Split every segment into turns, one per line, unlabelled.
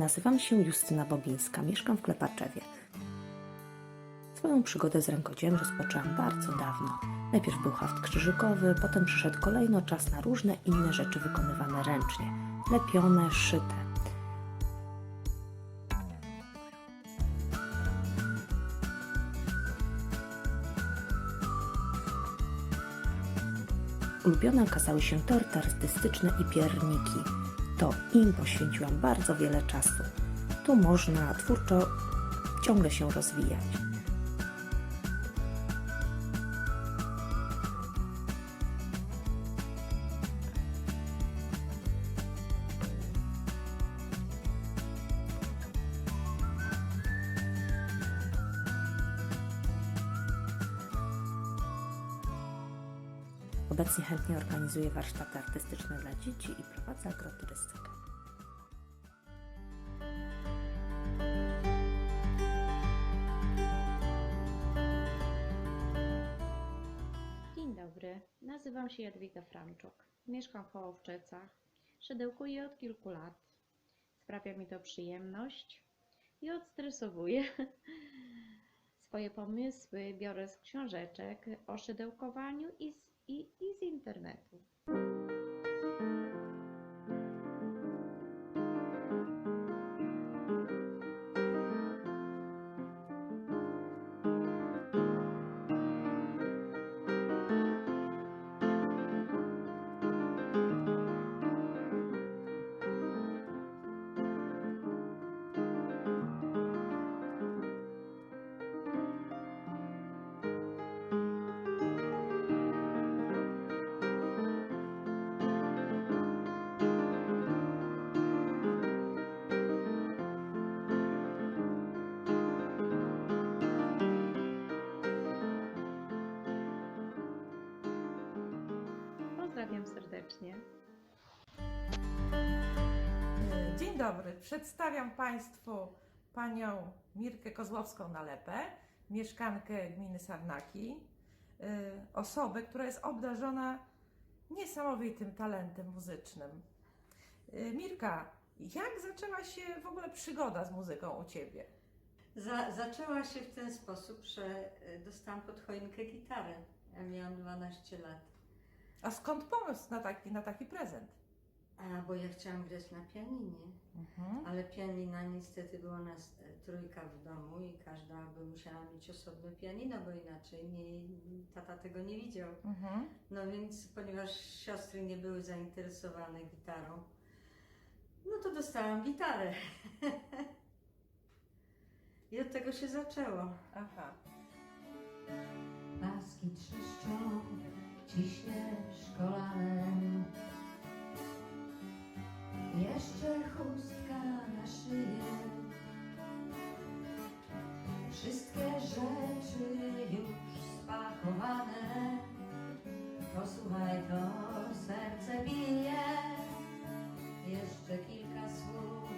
Nazywam się Justyna Bobińska, mieszkam w Klepaczewie. Swoją przygodę z rękodziełem rozpoczęłam bardzo dawno. Najpierw był haft krzyżykowy, potem przyszedł kolejno czas na różne inne rzeczy wykonywane ręcznie, lepione, szyte. Ulubione okazały się torty artystyczne i pierniki. To im poświęciłam bardzo wiele czasu. Tu można twórczo ciągle się rozwijać. Obecnie chętnie organizuję warsztaty artystyczne dla dzieci i prowadzę agroturystykę.
Dzień dobry, nazywam się Jadwiga Franczuk. Mieszkam w Hołowczycach. Szydełkuję od kilku lat. Sprawia mi to przyjemność i odstresowuje. Swoje pomysły biorę z książeczek o szydełkowaniu i z, i, i z
dobry. Przedstawiam Państwu panią Mirkę Kozłowską-Nalepę, mieszkankę gminy Sarnaki, y, osobę, która jest obdarzona niesamowitym talentem muzycznym. Y, Mirka, jak zaczęła się w ogóle przygoda z muzyką u Ciebie?
Za, zaczęła się w ten sposób, że e, dostałam pod choinkę gitarę. Ja miałam 12 lat.
A skąd pomysł na taki, na taki prezent?
A, bo ja chciałam grać na pianinie.
Mhm.
Ale pianina niestety była nas e, trójka w domu i każda by musiała mieć osobne pianino, bo inaczej nie, tata tego nie widział.
Mhm.
No więc, ponieważ siostry nie były zainteresowane gitarą, no to dostałam gitarę. I od tego się zaczęło.
Aha.
Paski trzeszczą, ciśniesz kolanem. Jeszcze chustka na szyję. Wszystkie rzeczy już spakowane. Posłuchaj, to serce bije. Jeszcze kilka słów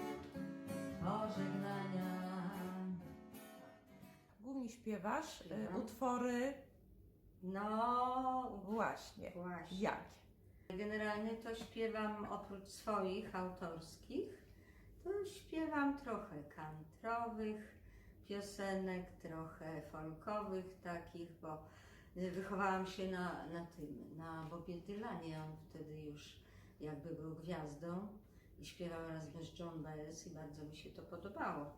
pożegnania.
Głównie śpiewasz y,
Śpiewam.
utwory
No,
właśnie.
właśnie.
Jakie?
Generalnie to śpiewam oprócz swoich autorskich, to śpiewam trochę kantrowych piosenek, trochę folkowych takich, bo wychowałam się na, na tym, na Bobie Dylanie, on wtedy już jakby był gwiazdą i śpiewał razem z John Baez i bardzo mi się to podobało.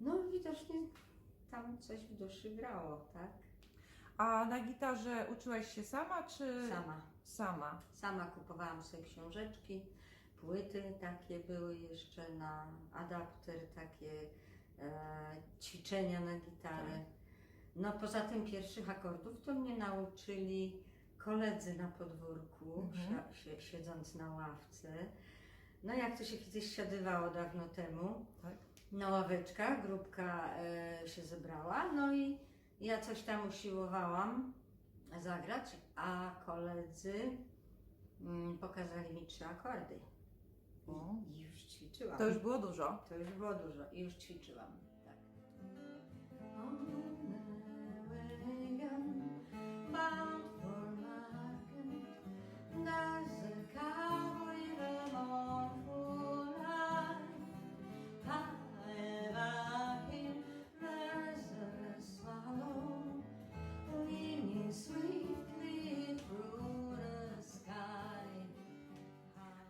No widocznie tam coś w duszy grało, tak?
A na gitarze uczyłaś się sama, czy
Sama.
Sama.
Sama kupowałam sobie książeczki, płyty takie były jeszcze na adapter, takie e, ćwiczenia na gitarę. No poza tym pierwszych akordów to mnie nauczyli koledzy na podwórku,
Mhm.
si- si- siedząc na ławce. No jak to się kiedyś siadywało dawno temu,
Tak.
na ławeczkach, grupka e, się zebrała, no i ja coś tam usiłowałam zagrać, a koledzy mm, pokazali mi trzy akordy.
O.
I, już ćwiczyłam.
To już było dużo.
To już było dużo i już ćwiczyłam. Tak.
For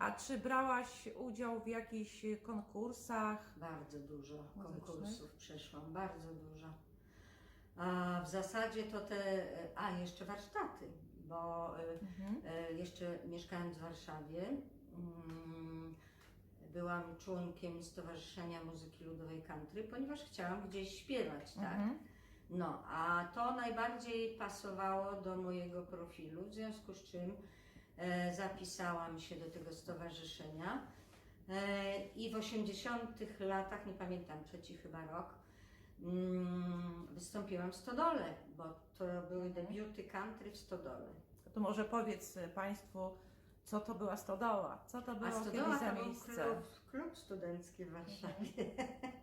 A
czy brałaś udział w jakichś konkursach?
Bardzo dużo
Muzycznych?
konkursów przeszłam, bardzo dużo. A w zasadzie to te, a jeszcze warsztaty, bo y,
Mhm.
e, jeszcze mieszkając w Warszawie, mm, byłam członkiem Stowarzyszenia Muzyki Ludowej Country, ponieważ chciałam gdzieś śpiewać, tak?
Mhm.
No, a to najbardziej pasowało do mojego profilu, w związku z czym zapisałam się do tego stowarzyszenia. E, I w 80 latach, nie pamiętam, trzeci chyba rok, mm, wystąpiłam w Stodole, bo to były debiuty country w Stodole.
To może powiedz y, Państwu, co to była stodoła? Co to było
A Stodoła
za
to był
miejsce?
klub, klub studencki w Warszawie,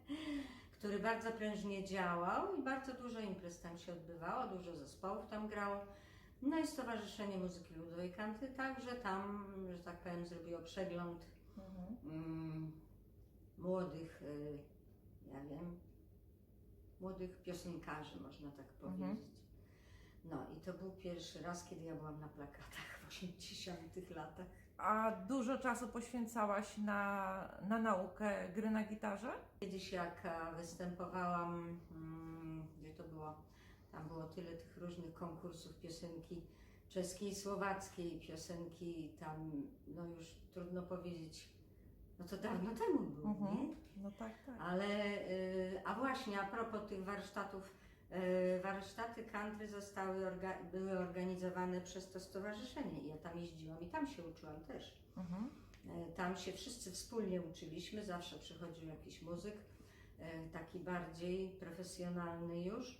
który bardzo prężnie działał i bardzo dużo imprez tam się odbywało, dużo zespołów tam grało. No i Stowarzyszenie Muzyki Ludowej Country także tam, że tak powiem, zrobiło przegląd
Mhm.
mm, młodych, y, ja wiem, młodych piosenkarzy, można tak
Mhm.
powiedzieć. No i to był pierwszy raz, kiedy ja byłam na plakatach w 80 latach.
A dużo czasu poświęcałaś na, na naukę gry na gitarze?
Kiedyś jak występowałam, mm, gdzie to było, tam było tyle tych różnych konkursów piosenki czeskiej, słowackiej, piosenki tam, no już trudno powiedzieć, no to dawno temu było,
Mhm.
nie?
No tak, tak.
Ale, y, a właśnie a propos tych warsztatów, y, warsztaty country zostały, orga, były organizowane przez to stowarzyszenie ja tam jeździłam i tam się uczyłam też.
Mhm.
E, Tam się wszyscy wspólnie uczyliśmy, zawsze przychodził jakiś muzyk, taki bardziej profesjonalny już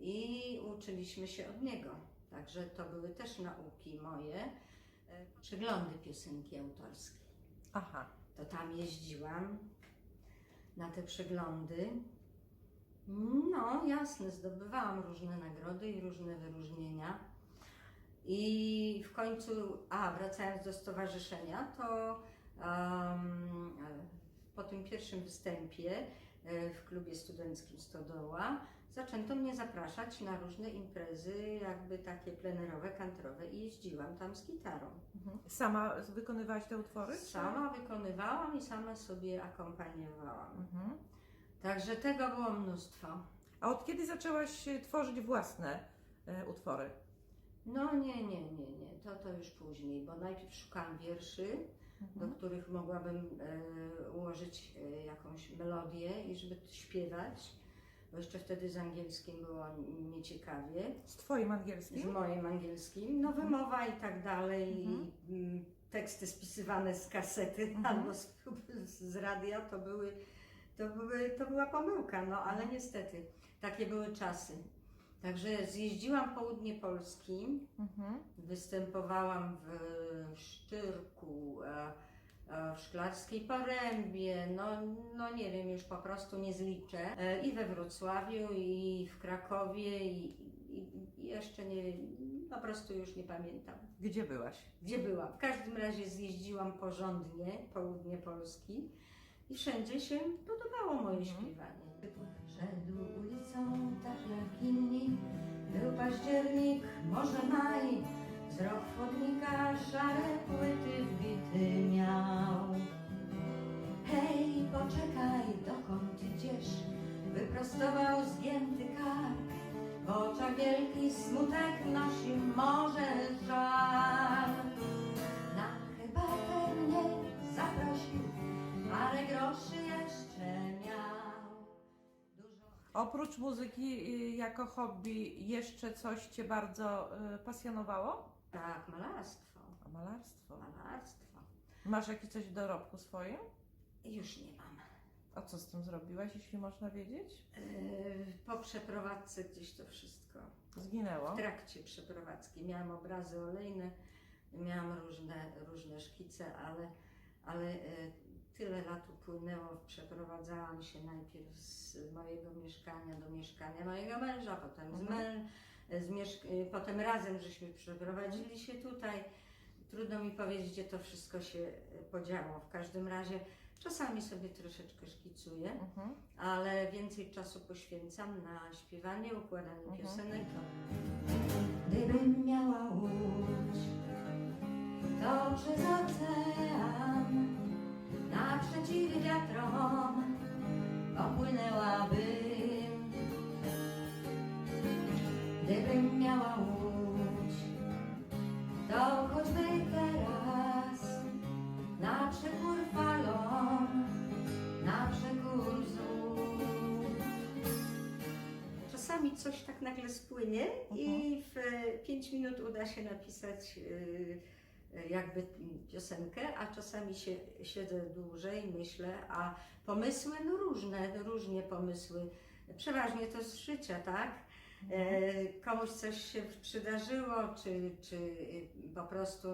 i uczyliśmy się od niego. Także to były też nauki moje, e, przeglądy piosenki autorskiej.
Aha.
To tam jeździłam na te przeglądy. No, jasne, zdobywałam różne nagrody i różne wyróżnienia. I w końcu, a wracając do stowarzyszenia, to em, po tym pierwszym występie e, w klubie studenckim Stodoła zaczęto mnie zapraszać na różne imprezy, jakby takie plenerowe, kantrowe i jeździłam tam z gitarą.
Mhm. Sama wykonywałaś te utwory?
Sama wykonywałam i sama sobie akompaniowałam.
Mhm.
Także tego było mnóstwo.
A od kiedy zaczęłaś tworzyć własne e, utwory?
No nie, nie, nie, nie, to to już później, bo najpierw szukałam wierszy, do
Mhm.
których mogłabym e, ułożyć e, jakąś melodię i żeby śpiewać, bo jeszcze wtedy z angielskim było nieciekawie,
Z Twoim
z
angielskim?
moim angielskim, no wymowa i tak dalej,
Mhm.
i mm, teksty spisywane z kasety
Mhm.
albo z, z radia, to były, to były, to była pomyłka, no ale
Mhm.
niestety, takie były czasy. Także zjeździłam południe Polski,
Mhm.
Występowałam w Szczyrku, e, w Szklarskiej Porębie, no, no nie wiem, już po prostu nie zliczę. E, I we Wrocławiu, i w Krakowie, i, i, i jeszcze nie po prostu już nie pamiętam.
Gdzie byłaś?
Gdzie byłam? W każdym razie zjeździłam porządnie, południe Polski i wszędzie się podobało moje
Mhm.
śpiewanie.
Szedł ulicą tak jak inni, był październik, może maj, wzrok chodnika szare płyty wbity miał. Hej, poczekaj, dokąd idziesz? Wyprostował zgięty kark, w oczach wielki smutek nosił może żal. Na herbatę mnie zaprosił, parę groszy jeszcze miał. Dużo
Oprócz muzyki y, jako hobby jeszcze coś Cię bardzo y, pasjonowało?
Tak, malarstwo.
A malarstwo.
Malarstwo.
Masz jakieś coś w dorobku swoim?
Już nie mam.
A co z tym zrobiłaś, jeśli można wiedzieć?
Yy, Po przeprowadzce gdzieś to wszystko.
Zginęło.
W trakcie przeprowadzki miałam obrazy olejne, miałam różne, różne szkice, ale, ale e, tyle lat upłynęło. Przeprowadzałam się najpierw z mojego mieszkania do mieszkania mojego męża, potem z
Mhm.
E, potem razem żeśmy przeprowadzili się tutaj. Trudno mi powiedzieć, gdzie to wszystko się e, podziało. W każdym razie czasami sobie troszeczkę szkicuję
Mhm.
ale więcej czasu poświęcam na śpiewanie, układanie
Mhm.
piosenek.
Gdybym miała łódź, to przez ocean naprzeciw wiatrom popłynęłabym. Gdybym miała łódź, to choćby teraz na przekór falom, na przekór wzór.
Czasami coś tak nagle spłynie i w 5 minut uda się napisać y, jakby piosenkę, a czasami się siedzę dłużej, myślę, a pomysły no różne, różnie pomysły. Przeważnie to z życia, tak? E, komuś coś się przydarzyło, czy, czy po prostu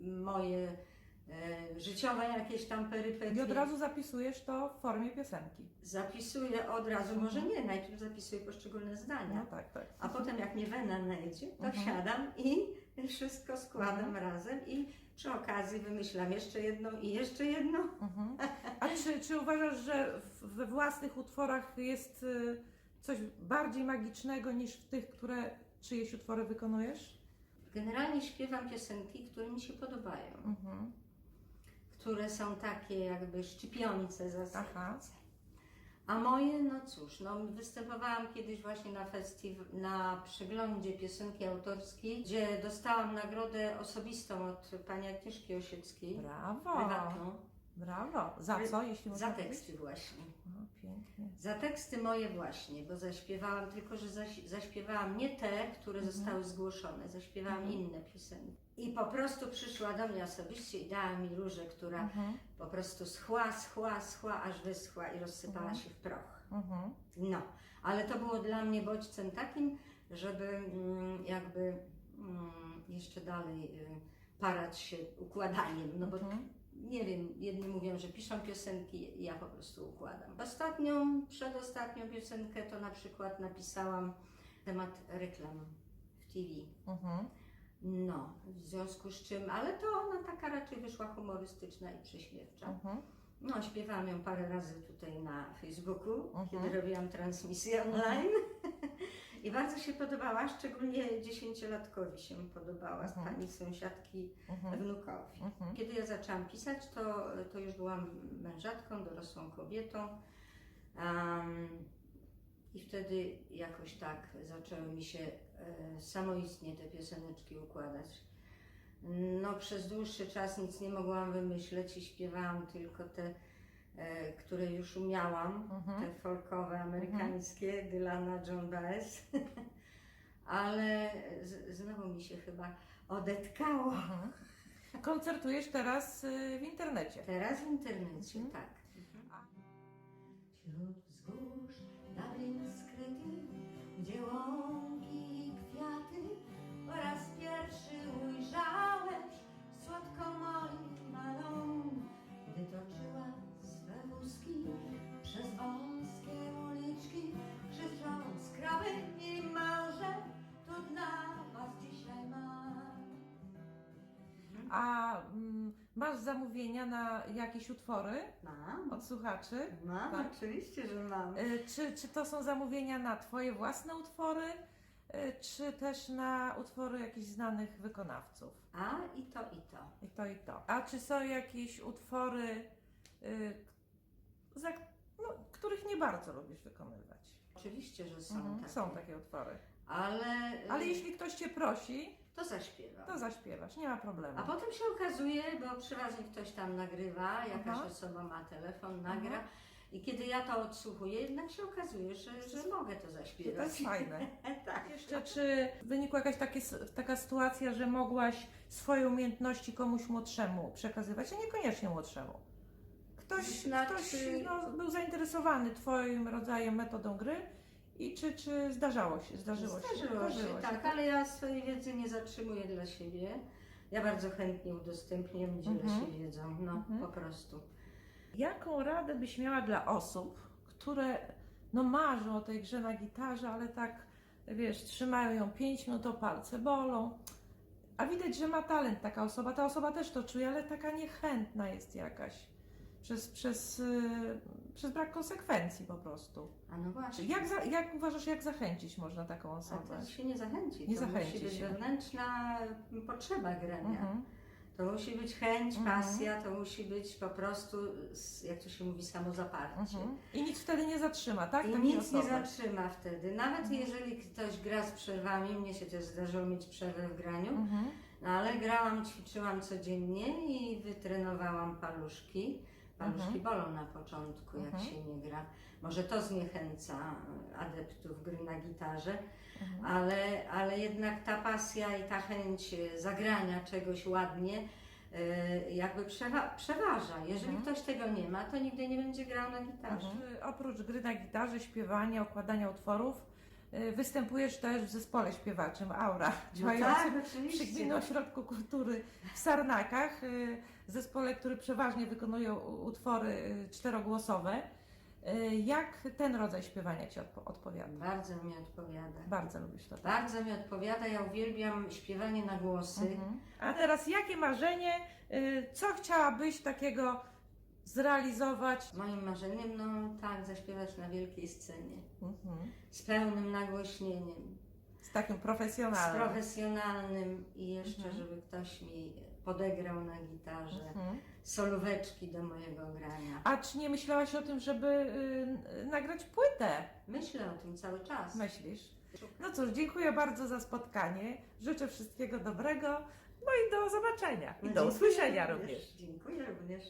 moje e, życiowe jakieś tam perypetie.
I od razu zapisujesz to w formie piosenki.
Zapisuję od razu, może nie, najpierw zapisuję poszczególne zdania.
No tak, tak.
A potem jak mnie wena najdzie, to
Mhm.
siadam i wszystko składam razem i przy okazji wymyślam jeszcze jedną i jeszcze jedną.
Mhm. A czy, czy uważasz, że we własnych utworach jest y, coś bardziej magicznego niż w tych, które czyjeś utwory wykonujesz?
Generalnie śpiewam piosenki, które mi się podobają,
Mhm.
które są takie jakby szczypiące za serce. A moje, no cóż, no występowałam kiedyś właśnie na festiwal, na przeglądzie piosenki autorskiej, gdzie dostałam nagrodę osobistą od pani Agnieszki Osieckiej,
Brawo!
prywatną,
Brawo! Za co, jeśli można
za
powiedzieć?
teksty właśnie.
No, pięknie.
Za teksty moje właśnie, bo zaśpiewałam, tylko że zaś, zaśpiewałam nie te, które
Mhm.
zostały zgłoszone, zaśpiewałam
Mhm.
inne piosenki. I po prostu przyszła do mnie osobiście i dała mi różę, która
Mhm.
po prostu schła, schła, schła, aż wyschła i rozsypała
Mhm.
się w proch.
Mhm.
No, ale to było dla mnie bodźcem takim, żeby mm, jakby mm, jeszcze dalej y, parać się układaniem, no bo
Mhm.
Nie wiem, jedni mówią, że piszą piosenki, ja po prostu układam. Ostatnią, przedostatnią piosenkę to na przykład napisałam temat reklam w TV.
Mhm.
No, w związku z czym, ale to ona taka raczej wyszła humorystyczna i prześmiewcza.
Mhm.
No, śpiewałam ją parę razy tutaj na Facebooku,
Mhm.
kiedy robiłam transmisję online. I bardzo się podobała, szczególnie dziesięciolatkowi się podobała, z
Mhm.
pani sąsiadki
Mhm.
wnukowi.
Mhm.
Kiedy ja zaczęłam pisać, to, to już byłam mężatką, dorosłą kobietą. Em, I wtedy jakoś tak zaczęły mi się e, samoistnie te pioseneczki układać. No, przez dłuższy czas nic nie mogłam wymyśleć i śpiewałam tylko te, które już umiałam,
Mhm.
te folkowe, amerykańskie, Dylana, John Baez. Ale z, znowu mi się chyba odetkało.
Mhm. Koncertujesz teraz y, w internecie.
Teraz w internecie,
Mhm.
tak.
Wśród
A mm, masz zamówienia na jakieś utwory
Mam,
od słuchaczy?
mam,
Tak.
oczywiście, że mam.
Y, Czy, czy to są zamówienia na Twoje własne utwory, y, czy też na utwory jakichś znanych wykonawców?
A i to, i to.
I to, i to. A czy są jakieś utwory, y, za, no, których nie bardzo lubisz wykonywać?
Oczywiście, że są
Mhm,
takie.
Są takie utwory.
Ale,
Ale jeśli ktoś Cię prosi,
to zaśpiewam.
to zaśpiewasz, nie ma problemu.
A potem się okazuje, bo przeważnie ktoś tam nagrywa, jakaś
Aha.
osoba ma telefon, nagra.
Aha.
I kiedy ja to odsłuchuję, jednak się okazuje, że, że mogę to zaśpiewać.
to jest fajne.
tak.
Jeszcze, czy wynikła jakaś takie, taka sytuacja, że mogłaś swoje umiejętności komuś młodszemu przekazywać, a niekoniecznie młodszemu? Ktoś,
Znaczy-
ktoś no, był zainteresowany Twoim rodzajem metodą gry i czy, czy zdarzało się, zdarzyło,
Zdarzyło
się?
się, tak, ale ja swojej wiedzy nie zatrzymuję dla siebie. Ja bardzo chętnie udostępniam, dzielę
Mhm.
się wiedzą, no
Mhm.
po prostu.
Jaką radę byś miała dla osób, które no marzą o tej grze na gitarze, ale tak, wiesz, trzymają ją 5 minut, o palce bolą, a widać, że ma talent taka osoba, ta osoba też to czuje, ale taka niechętna jest jakaś przez, przez, yy, przez brak konsekwencji po prostu.
A no właśnie.
jak, za, jak uważasz, jak zachęcić można taką
A
osobę?
to się nie zachęci.
Nie
to
zachęci
musi być
się.
wewnętrzna potrzeba grania.
Mhm.
To musi być chęć,
Mhm.
pasja, to musi być po prostu, jak to się mówi, samozaparcie.
Mhm. I nic wtedy nie zatrzyma, tak?
I nic nie
osoby.
zatrzyma wtedy. Nawet
Mhm.
jeżeli ktoś gra z przerwami, mnie się też zdarzyło mieć przerwę w graniu, no ale grałam, ćwiczyłam codziennie i wytrenowałam paluszki. Paluszki
Mhm.
bolą na początku, jak
Mhm.
się nie gra. Może to zniechęca adeptów gry na gitarze,
Mhm.
ale, ale jednak ta pasja i ta chęć e, zagrania czegoś ładnie e, jakby przewa- przeważa. Jeżeli
Mhm.
ktoś tego nie ma, to nigdy nie będzie grał na gitarze.
Czy Oprócz gry na gitarze, śpiewania, układania utworów, występujesz też w zespole śpiewaczym Aura,
No
działającym
tak,
przy. Gminnym Ośrodku Kultury w Sarnakach, y, zespole, który przeważnie wykonuje utwory y, czterogłosowe. Jak ten rodzaj śpiewania Ci odpo- odpowiada?
Bardzo mi odpowiada.
Bardzo lubisz to. tak?
Bardzo mi odpowiada. Ja uwielbiam śpiewanie na głosy.
Mhm. A teraz jakie marzenie, co chciałabyś takiego zrealizować?
Moim marzeniem, no tak, zaśpiewać na wielkiej scenie.
Mhm.
Z pełnym nagłośnieniem.
Z takim
Z
profesjonalnym.
profesjonalnym i jeszcze,
Mhm.
żeby ktoś mi podegrał na gitarze
Mhm.
solóweczki do mojego grania.
A czy nie myślałaś o tym, żeby y, nagrać płytę?
Myślę o tym cały czas.
Myślisz? No cóż, dziękuję bardzo za spotkanie. Życzę wszystkiego dobrego. No i do zobaczenia. I do
Dziękuję
usłyszenia również.
Dziękuję również.